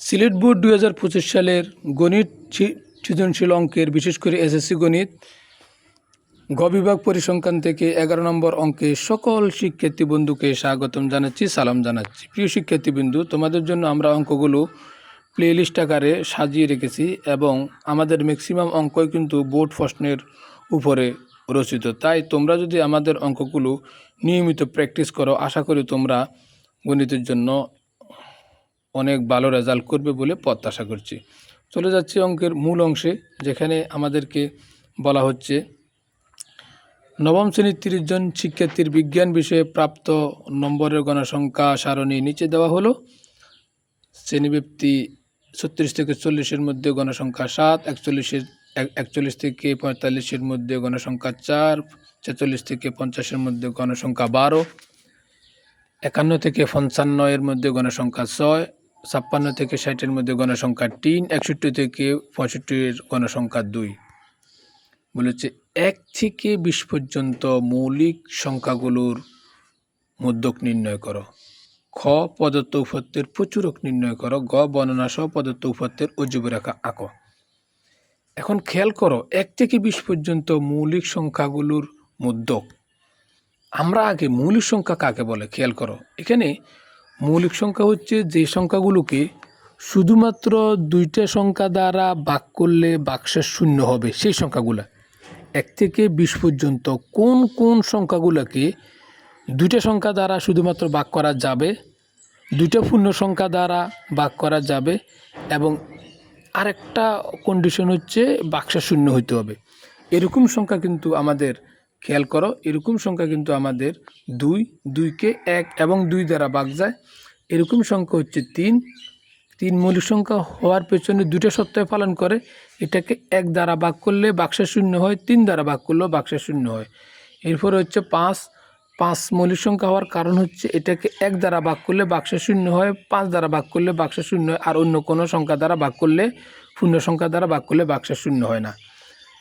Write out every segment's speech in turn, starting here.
Sylhet board দুই হাজার পঁচিশ সালের গণিত সৃজনশীল অঙ্কের বিশেষ করে এসএসসি গণিত গ বিভাগ পরিসংখ্যান থেকে এগারো নম্বর অঙ্কে সকল শিক্ষার্থী বন্ধুকে স্বাগতম জানাচ্ছি, সালাম জানাচ্ছি। প্রিয় শিক্ষার্থী বিন্দু তোমাদের জন্য আমরা অঙ্কগুলো প্লেলিস্ট আকারে সাজিয়ে রেখেছি এবং আমাদের ম্যাক্সিমাম অঙ্কই কিন্তু বোর্ড প্রশ্নের উপরে রচিত। তাই তোমরা যদি আমাদের অঙ্কগুলো নিয়মিত প্র্যাকটিস করো, আশা করি তোমরা গণিতের জন্য অনেক ভালো রেজাল্ট করবে বলে প্রত্যাশা করছি। চলে যাচ্ছি অঙ্কের মূল অংশে, যেখানে আমাদেরকে বলা হচ্ছে, নবম শ্রেণির তিরিশ জন শিক্ষার্থীর বিজ্ঞান বিষয়ে প্রাপ্ত নম্বরের গণসংখ্যা সারণী নিচে দেওয়া হলো। শ্রেণীব্যক্তি ছত্রিশ থেকে চল্লিশের মধ্যে গণসংখ্যা সাত, একচল্লিশের, এক- একচল্লিশ থেকে পঁয়তাল্লিশের মধ্যে গণসংখ্যা চার, ছেচল্লিশ থেকে পঞ্চাশের মধ্যে গণসংখ্যা বারো, একান্ন থেকে পঞ্চান্ন এর মধ্যে গণসংখ্যা ছয় ছাপ্পান্ন থেকে ষাটের মধ্যে গণসংখ্যা তিন, একষট্টি থেকে পঁয়ষট্টির গণসংখ্যা দুই। বলেছে এক থেকে বিশ পর্যন্ত মৌলিক সংখ্যাগুলোর মধ্যক নির্ণয় করো। খ পদত্ত উপত্যের প্রচুরক নির্ণয় করো। গ বর্ণনা সহ পদত্ত উপত্যের অজীব রেখা আঁকো। এখন খেয়াল করো, এক থেকে বিশ পর্যন্ত মৌলিক সংখ্যাগুলোর মধ্যক। আমরা আগে মৌলিক সংখ্যা কাকে বলে? খেয়াল করো, এখানে মৌলিক সংখ্যা হচ্ছে যে সংখ্যাগুলোকে শুধুমাত্র দুইটা সংখ্যা দ্বারা ভাগ করলে বাক্সের শূন্য হবে, সেই সংখ্যাগুলো। এক থেকে বিশ পর্যন্ত কোন কোন সংখ্যাগুলোকে দুইটা সংখ্যা দ্বারা শুধুমাত্র ভাগ করা যাবে, দুইটা পূর্ণ সংখ্যা দ্বারা ভাগ করা যাবে এবং আরেকটা কন্ডিশন হচ্ছে বাক্সা শূন্য হইতে হবে। এরকম সংখ্যা কিন্তু আমাদের খেয়াল করো, এরকম সংখ্যা কিন্তু আমাদের দুই, দুইকে এক এবং দুই দ্বারা ভাগ যায়। এরকম সংখ্যা হচ্ছে তিন। তিন মৌলিক সংখ্যা হওয়ার পেছনে দুটো সত্য পালন করে। এটাকে এক দ্বারা ভাগ করলে বাক্সা শূন্য হয়, তিন দ্বারা ভাগ করলেও বাক্সা শূন্য হয়। এরপর হচ্ছে পাঁচ। পাঁচ মৌলিক সংখ্যা হওয়ার কারণ হচ্ছে এটাকে এক দ্বারা ভাগ করলে বাক্সা শূন্য হয়, পাঁচ দ্বারা ভাগ করলে বাক্সা শূন্য হয়, আর অন্য কোনো সংখ্যা দ্বারা ভাগ করলে শূন্য সংখ্যা দ্বারা ভাগ করলে বাক্সা শূন্য হয় না।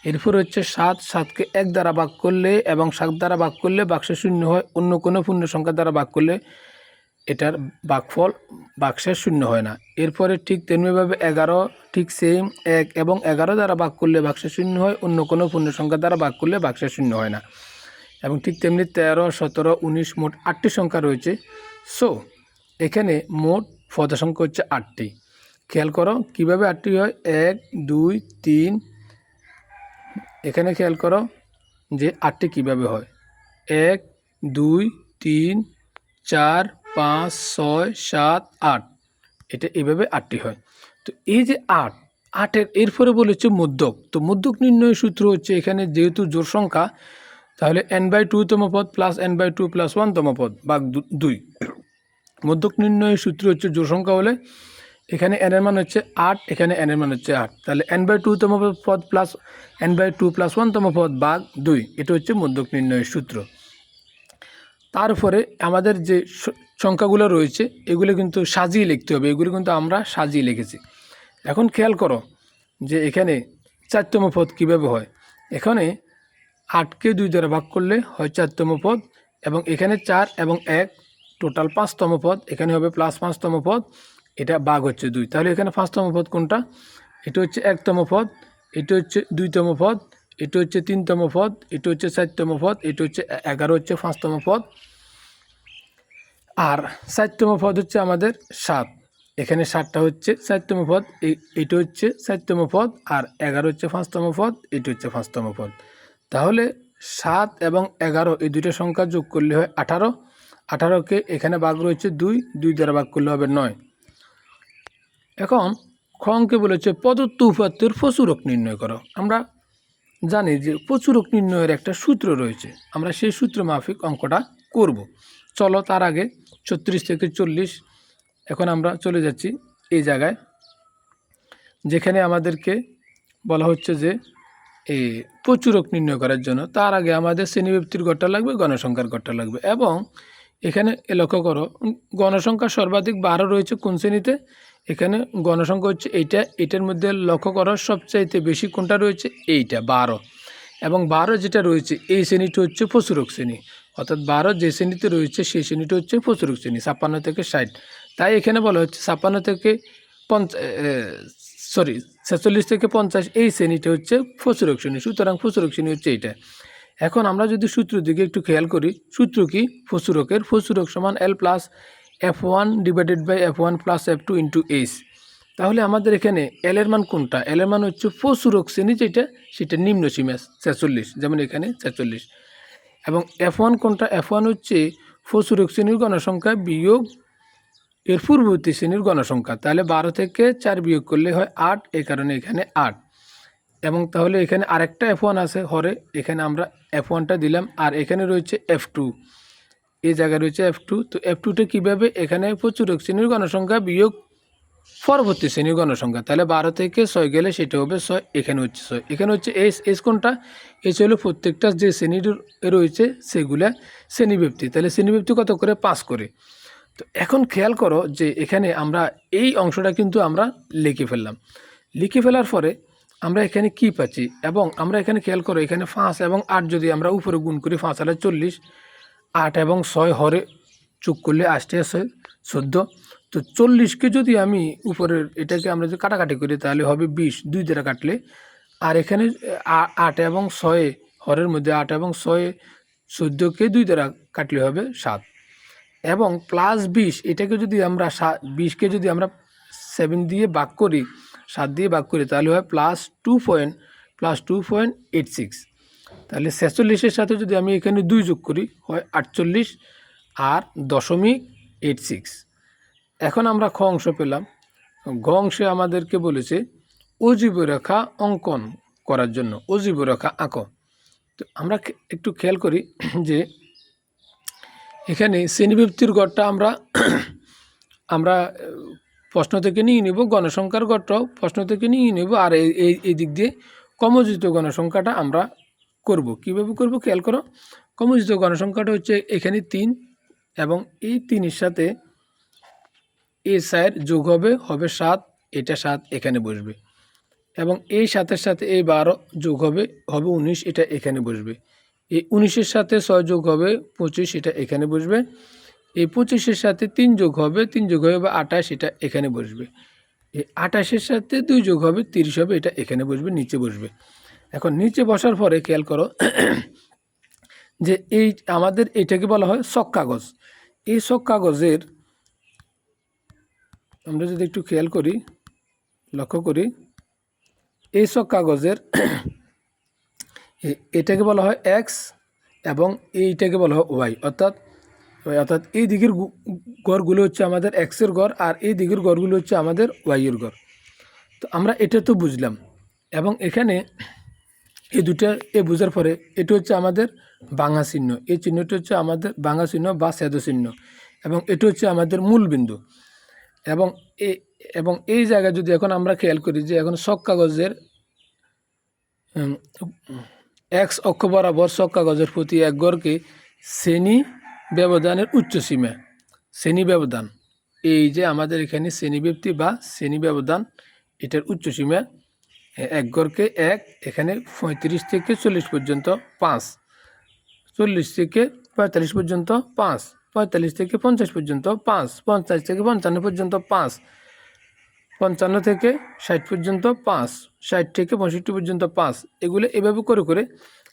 এরপর হচ্ছে সাত, সাতকে এক দ্বারা ভাগ করলে এবং সাত দ্বারা ভাগ করলে বাক্সা শূন্য হয়, অন্য কোনো পূর্ণ সংখ্যা দ্বারা ভাগ করলে এটার ভাগফল বাক্সের শূন্য হয় না। এরপরে ঠিক তেমনিভাবে এগারো, ঠিক সেম এক এবং এগারো দ্বারা ভাগ করলে বাক্সের শূন্য হয়, অন্য কোনো পূর্ণ সংখ্যা দ্বারা ভাগ করলে বাক্সের শূন্য হয় না। এবং ঠিক তেমনি তেরো, সতেরো, উনিশ মোট আটটি সংখ্যা রয়েছে। সো এখানে মোট পদ সংখ্যা হচ্ছে আটটি। খেয়াল করো কীভাবে আটটি হয়? এক, দুই, তিন এখানে খেয়াল করো যে আটটি কীভাবে হয়? এক, দুই, তিন, চার, পাঁচ, ছয়, সাত, আট। এটা এভাবে আটটি হয়। তো এই যে আট, আটের এরপরে বলেছে মধ্যক। তো মধ্যক নির্ণয়ের সূত্র হচ্ছে এখানে যেহেতু জোর সংখ্যা, তাহলে এন বাই টুতম পদ plus N by two plus ওয়ানতম পদ বা দুই। মধ্যক নির্ণয়ের সূত্র হচ্ছে জোর সংখ্যা হলে এখানে এন এর মান হচ্ছে আট, এখানে এন এর মান হচ্ছে আট। তাহলে এন বাই টুতম পদ plus N by two plus ওয়ানতম পদ বাঘ দুই, এটা হচ্ছে মধ্যক নির্ণয়ের সূত্র। তারপরে আমাদের যে সংখ্যাগুলো রয়েছে, এগুলো কিন্তু সাজিয়ে লিখতে হবে, এগুলো কিন্তু আমরা সাজিয়ে লিখেছি। এখন খেয়াল করো যে এখানে চারতম পদ কীভাবে হয়। এখানে আটকে দুই দ্বারা ভাগ করলে হয় চারতম পদ এবং এখানে চার এবং এক টোটাল পাঁচতম পদ, এখানে হবে প্লাস পাঁচতম পদ এটা বাঘ হচ্ছে দুই। তাহলে এখানে পাঁচতম পদ কোনটা? এটা হচ্ছে একতম পদ, এটা হচ্ছে দুইতম পদ, এটা হচ্ছে তিনতম পদ, এটা হচ্ছে চারতম পদ, এটা হচ্ছে এগারো হচ্ছে পাঁচতম পদ। আর চারতম পদ হচ্ছে আমাদের সাত। এখানে সাতটা হচ্ছে চারতম পদ এইটা হচ্ছে চারতম পদ, আর এগারো হচ্ছে পাঁচতম পদ, এটা হচ্ছে পাঁচতম পদ। তাহলে সাত এবং এগারো এই দুটো সংখ্যা যোগ করলে হয় আঠারো। আঠারোকে এখানে ভাগ রয়েছে দুই দুই দ্বারা ভাগ করলে হবে নয়। এখন খ অঙ্কে বলেছে পদত্ব উপাত্তের প্রচুরক নির্ণয় করো। আমরা জানি যে প্রচুরক নির্ণয়ের একটা সূত্র রয়েছে। আমরা সেই সূত্র মাফিক অঙ্কটা করব। চলো তার আগে ছত্রিশ থেকে চল্লিশ, এখন আমরা চলে যাচ্ছি এই জায়গায়, যেখানে আমাদেরকে বলা হচ্ছে যে এই প্রচুরক নির্ণয় করার জন্য তার আগে আমাদের শ্রেণীব্যক্তির গড়টা লাগবে, গণসংখ্যার গড়টা লাগবে এবং এখানে লক্ষ্য করো গণসংখ্যা সর্বাধিক বারো রয়েছে কোন শ্রেণীতে? এখানে গণসংখ্যা হচ্ছে এইটা, এটার মধ্যে লক্ষ্য করো সবচাইতে বেশি কোনটা রয়েছে? এইটা, বারো। এবং বারো যেটা রয়েছে, এই শ্রেণীটা হচ্ছে প্রচুরক শ্রেণি। অর্থাৎ বারো যে শ্রেণীতে রয়েছে, সেই শ্রেণীটা হচ্ছে প্রচুরক শ্রেণি, ছাপ্পান্ন থেকে ষাট। তাই এখানে বলা হচ্ছে ছাপ্পান্ন থেকে পঞ্চ সরি, ছেচল্লিশ থেকে পঞ্চাশ, এই শ্রেণীটা হচ্ছে ফসুরক শ্রেণি। সুতরাং ফসুরক শ্রেণি হচ্ছে এইটা। এখন আমরা যদি সূত্র দিকে একটু খেয়াল করি, সূত্র কি? ফসুরকের, ফসুরক সমান L plus F one divided by F one plus F two into H তাহলে আমাদের এখানে এল এর মান কোনটা? এল এর মান হচ্ছে ফসুরক শ্রেণি, যেটা সেটা নিম্ন সীমা ছেচল্লিশ, যেমন এখানে ছেচল্লিশ। এবং এফ ওয়ান কোনটা? এফ ওয়ান হচ্ছে ফসুরক শ্রেণির গণসংখ্যা বিয়োগ এর পূর্ববর্তী শ্রেণির গণসংখ্যা। তাহলে বারো থেকে চার বিয়োগ করলে হয় আট এই কারণে এখানে আট। এবং তাহলে এখানে আরেকটা এফ ওয়ান আছে হরে, এখানে আমরা এফ ওয়ানটা দিলাম, আর এখানে রয়েছে এফ টু এই জায়গায় রয়েছে এফ টু তো এফ টুটা কীভাবে? এখানে প্রচুরক শ্রেণির গণসংখ্যা বিয়োগ পরবর্তী শ্রেণির গণসংখ্যা। তাহলে বারো থেকে ছয় গেলে সেটা হবে ছয়, এখানে হচ্ছে ছয়। এখানে হচ্ছে এস এস কোনটা? এস হলো প্রত্যেকটা যে শ্রেণির রয়েছে সেগুলা শ্রেণীব্যক্তি তাহলে শ্রেণীব্যক্তি কত করে? পাঁচ করে। তো এখন খেয়াল করো যে এখানে আমরা এই অংশটা কিন্তু আমরা লিখে ফেললাম। লিখে ফেলার পরে আমরা এখানে কি পাচ্ছি? এবং আমরা এখানে খেয়াল করো, এখানে পাঁচ এবং আট যদি আমরা উপরে গুণ করি, পাঁচ হাজার চল্লিশ। আট এবং ছয় হরে চুক করলে আসতে আসে চোদ্দ। তো চল্লিশকে যদি আমি উপরের এটাকে আমরা যদি কাটাকাটি করি, তাহলে হবে বিশ। দুই দ্বারা কাটলে, আর এখানে আট এবং ছয়ে হরের মধ্যে আট এবং ছয়ে, চোদ্দোকে দুই দ্বারা কাটলে হবে সাত। এবং প্লাস বিশ, এটাকে যদি আমরা সা- বিশকে যদি আমরা সেভেন দিয়ে বাক করি সাত দিয়ে ভাগ করি, তাহলে হয় plus two point plus two point eight six তাহলে ছেচল্লিশের সাথে যদি আমি এখানে দুই যোগ করি, হয় আটচল্লিশ আর দশমিক এইট সিক্স এখন আমরা খ অংশ পেলাম। গ অংশে আমাদেরকে বলেছে অজীব রেখা অঙ্কন করার জন্য অজীব রেখা আঁকো। তো আমরা একটু খেয়াল করি যে এখানে শ্রেণীবৃত্তির গড়টা আমরা আমরা প্রশ্ন থেকে নিয়ে নেব গণসংখ্যার গড়টাও প্রশ্ন থেকে নিয়ে নেব আর এই এই দিক দিয়ে কমজিত গণসংখ্যাটা আমরা করব। কীভাবে করব খেয়াল করো? কমজিত গণসংখ্যাটা হচ্ছে এখানে তিন এবং এই তিনের সাথে এ সাইড যোগ হবে হবে সাত, এটা সাত এখানে বসবে। এবং এই সাতের সাথে এই বারো যোগ হবে হবে উনিশ, এটা এখানে বসবে। এই উনিশের সাথে ছয় যোগ হবে, পঁচিশ, এটা এখানে বসবে। এই পঁচিশের সাথে তিন যোগ হবে, তিন যোগ হবে বা আঠাশ, এটা এখানে বসবে। এই আঠাশের সাথে দুই যোগ হবে, তিরিশ হবে, এটা এখানে বসবে, নিচে বসবে। এখন নিচে বসার পরে খেয়াল করো যে এই আমাদের এটাকে বলা হয় শক কাগজ। এই শক কাগজের আমরা যদি একটু খেয়াল করি, লক্ষ্য করি, এই সব কাগজের এটাকে বলা হয় এক্স এবং এইটাকে বলা হয় ওয়াই। অর্থাৎ অর্থাৎ এই দিকের গড়গুলো হচ্ছে আমাদের এক্সের গড় আর এই দিকের গড়গুলো হচ্ছে আমাদের ওয়াইয়ের গড়। তো আমরা এটা তো বুঝলাম এবং এখানে এই দুটা এ বোঝার পরে এটা হচ্ছে আমাদের বাঙা চিহ্ন। এই চিহ্নটা হচ্ছে আমাদের বাঙা চিহ্ন বা সেদ চিহ্ন এবং এটা হচ্ছে আমাদের মূল বিন্দু। এবং এ, এবং এই জায়গায় যদি এখন আমরা খেয়াল করি যে এখন শক কাগজের এক্স অক্ষ বরাবর শক কাগজের প্রতি এক গড়কে শ্রেণি ব্যবধানের উচ্চ সীমা, শ্রেণি ব্যবধান। এই যে আমাদের এখানে শ্রেণীব্যক্তি বা শ্রেণি ব্যবধান, এটার উচ্চ সীমা এক গড়কে এক, এখানে পঁয়ত্রিশ থেকে চল্লিশ পর্যন্ত পাঁচ, চল্লিশ থেকে পঁয়তাল্লিশ পর্যন্ত পাঁচ, পঁয়তাল্লিশ থেকে পঞ্চাশ পর্যন্ত পাঁচ, পঞ্চাশ থেকে পঞ্চান্ন পর্যন্ত পাঁচ, পঞ্চান্ন থেকে ষাট পর্যন্ত পাঁচ, ষাট থেকে পঁয়ষট্টি পর্যন্ত পাঁচ, এগুলো এভাবে করে করে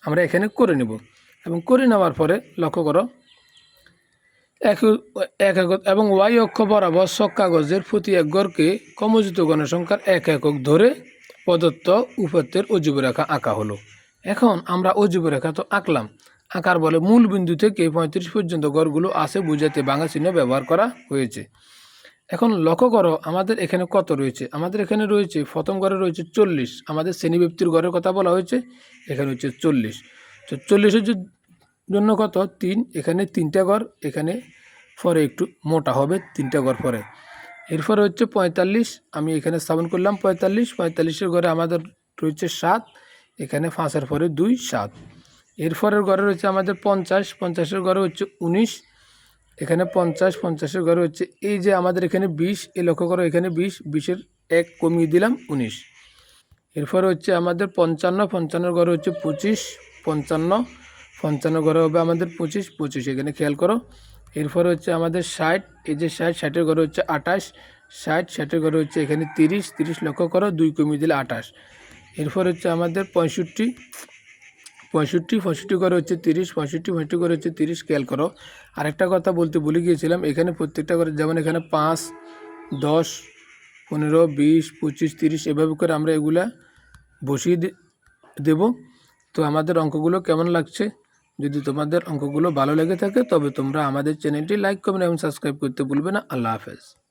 আমরা এখানে করে নেব। এবং করে নেওয়ার পরে লক্ষ্য করো এক এক একক এবং ওয়াই অক্ষ বরাবর শক কাগজের প্রতি এক গড়কে কমজিত গণসংখ্যার এক একক ধরে প্রদত্ত উপত্যের অজীব রেখা আঁকা হলো। এখন আমরা অজীব রেখা তো আঁকলাম। আঁকার বলে মূল বিন্দু থেকে পঁয়ত্রিশ পর্যন্ত গড়গুলো আছে বুঝাতে বাংলা চিহ্ন ব্যবহার করা হয়েছে। এখন লক্ষ্য করো, আমাদের এখানে কত রয়েছে? আমাদের এখানে রয়েছে, প্রথম ঘরে রয়েছে চল্লিশ। আমাদের শ্রেণীব্যক্তির ঘরের কথা বলা হয়েছে, এখানে হচ্ছে চল্লিশ। তো চল্লিশের জন্য কত? তিন, এখানে তিনটা ঘর, এখানে পরে একটু মোটা হবে, তিনটা ঘর পরে। এরপরে হচ্ছে পঁয়তাল্লিশ, আমি এখানে স্থাপন করলাম পঁয়তাল্লিশ, পঁয়তাল্লিশের ঘরে আমাদের রয়েছে সাত, এখানে পাঁচের পরে দুই, সাত। এরপরের ঘরে রয়েছে আমাদের পঞ্চাশ, পঞ্চাশের ঘরে হচ্ছে উনিশ, এখানে পঞ্চাশ, পঞ্চাশের ঘরে হচ্ছে এই যে আমাদের এখানে বিশ, এই লক্ষ্য করো এখানে বিশ, বিশের এক কমিয়ে দিলাম উনিশ। এরপরে হচ্ছে আমাদের পঞ্চান্ন, পঞ্চান্নর ঘরে হচ্ছে পঁচিশ, পঞ্চান্ন পঞ্চান্ন ঘরে হবে আমাদের পঁচিশ পঁচিশ। এখানে খেয়াল করো। এরপরে হচ্ছে আমাদের ষাট, এই যে ষাট, ষাটের ঘরে হচ্ছে আঠাশ, ষাট, ষাটের ঘরে হচ্ছে এখানে তিরিশ তিরিশ লক্ষ করো, দুই কমিয়ে দিলে আঠাশ। এরপর হচ্ছে আমাদের পঁয়ষট্টি পঁয়ষট্টি পঁয়ষট্টি করে হচ্ছে তিরিশ, পঁয়ষট্টি পঁয়ষট্টি করে হচ্ছে তিরিশ, খেয়াল করো। আরেকটা কথা বলতে ভুলে গিয়েছিলাম, এখানে প্রত্যেকটা করে যেমন এখানে পাঁচ, দশ, পনেরো, বিশ, পঁচিশ, তিরিশ, এভাবে করে আমরা এগুলা বসিয়ে দেব। তো আমাদের অঙ্কগুলো কেমন লাগছে? যদি তোমাদের অঙ্কগুলো ভালো লেগে থাকে, তবে তোমরা আমাদের চ্যানেলটি লাইক কমেন্ট এবং সাবস্ক্রাইব করতে ভুলবে না। আল্লাহ হাফেজ।